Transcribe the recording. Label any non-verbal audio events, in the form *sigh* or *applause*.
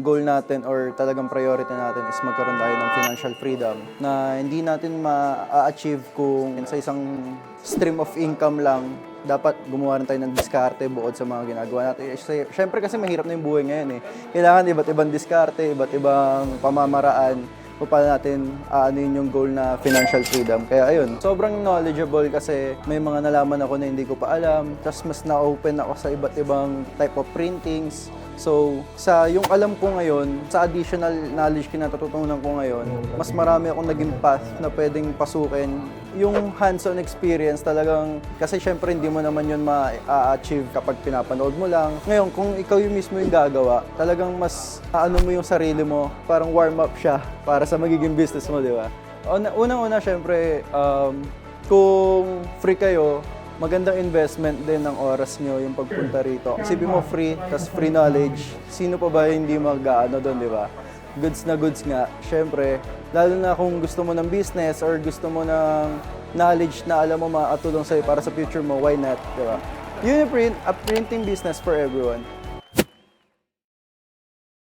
goal natin or talagang priority natin is magkaroon tayo ng financial freedom na hindi natin ma-achieve kung sa isang stream of income lang dapat gumawa rin tayo ng diskarte bukod sa mga ginagawa natin. Kasi, syempre kasi mahirap na yung buhay ngayon eh. Kailangan iba't ibang diskarte, iba't ibang pamamaraan kung paano natin aanuin yung goal na financial freedom. Kaya ayun, sobrang knowledgeable kasi may mga nalaman ako na hindi ko pa alam. Tapos mas na-open ako sa iba't ibang type of printings. So, sa yung alam ko ngayon, sa additional knowledge na natututunan ko ngayon, mas marami akong naging path na pwedeng pasukin. Yung hands-on experience talagang, kasi syempre hindi mo naman yun ma-achieve kapag pinapanood mo lang. Ngayon, kung ikaw yung mismo yung gagawa, talagang mas ano mo yung sarili mo, parang warm up siya *laughs* para sa magiging business mo, di ba? Una- Unang-una, syempre, um, kung free kayo, magandang investment din ng oras nyo yung pagpunta rito. Isipin mo free, tas free knowledge. Sino pa ba hindi mag-ano doon, di ba? Goods na goods nga. Syempre, lalo na kung gusto mo ng business or gusto mo ng knowledge na alam mo makatulong sa'yo para sa future mo, why not, di ba? Uniprint, a printing business for everyone.